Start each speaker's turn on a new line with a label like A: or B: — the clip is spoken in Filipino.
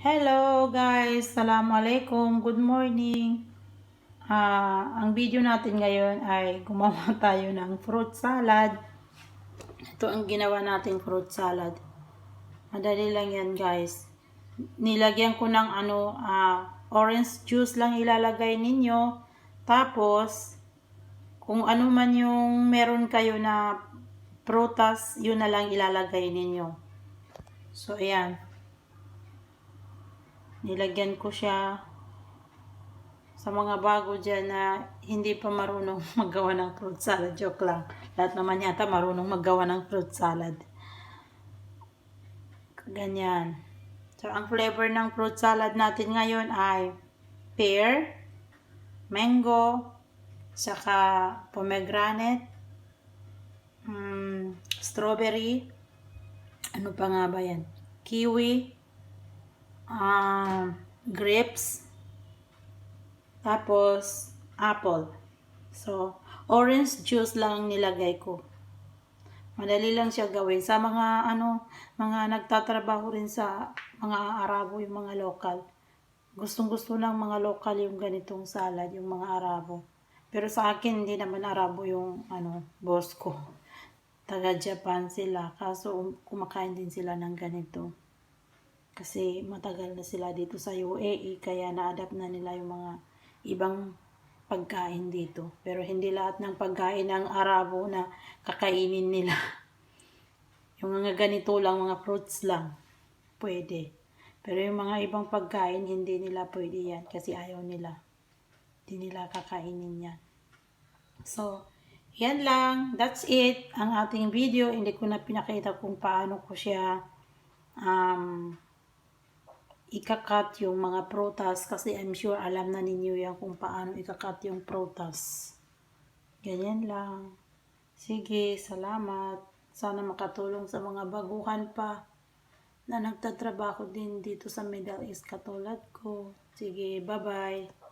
A: Hello guys, Assalamualaikum, good morning. Ah, ang video natin ngayon ay gumawa tayo ng fruit salad. Ito ang ginawa nating fruit salad. Madali lang yan guys. Nilagyan ko ng ano, ah, orange juice lang ilalagay ninyo. Tapos, kung ano man yung meron kayo na prutas, yun na lang ilalagay ninyo. So, ayan nilagyan ko siya sa mga bago dyan na hindi pa marunong maggawa ng fruit salad. Joke lang. Lahat naman yata marunong maggawa ng fruit salad. Ganyan. So, ang flavor ng fruit salad natin ngayon ay pear, mango, saka pomegranate, mm, strawberry, ano pa nga ba yan? Kiwi, ah grapes, tapos apple. So, orange juice lang nilagay ko. Madali lang siya gawin. Sa mga ano, mga nagtatrabaho rin sa mga Arabo, yung mga local. Gustong gusto ng mga local yung ganitong salad, yung mga Arabo. Pero sa akin, hindi naman Arabo yung ano, boss ko. Taga Japan sila. Kaso um, kumakain din sila ng ganito kasi matagal na sila dito sa UAE kaya na-adapt na nila yung mga ibang pagkain dito. Pero hindi lahat ng pagkain ng Arabo na kakainin nila. Yung mga ganito lang, mga fruits lang, pwede. Pero yung mga ibang pagkain, hindi nila pwede yan kasi ayaw nila. Hindi nila kakainin yan. So, yan lang. That's it. Ang ating video. Hindi ko na pinakita kung paano ko siya um, ikakat yung mga prutas kasi I'm sure alam na ninyo yan kung paano ikakat yung prutas. Ganyan lang. Sige, salamat. Sana makatulong sa mga baguhan pa na nagtatrabaho din dito sa Middle East katulad ko. Sige, bye-bye.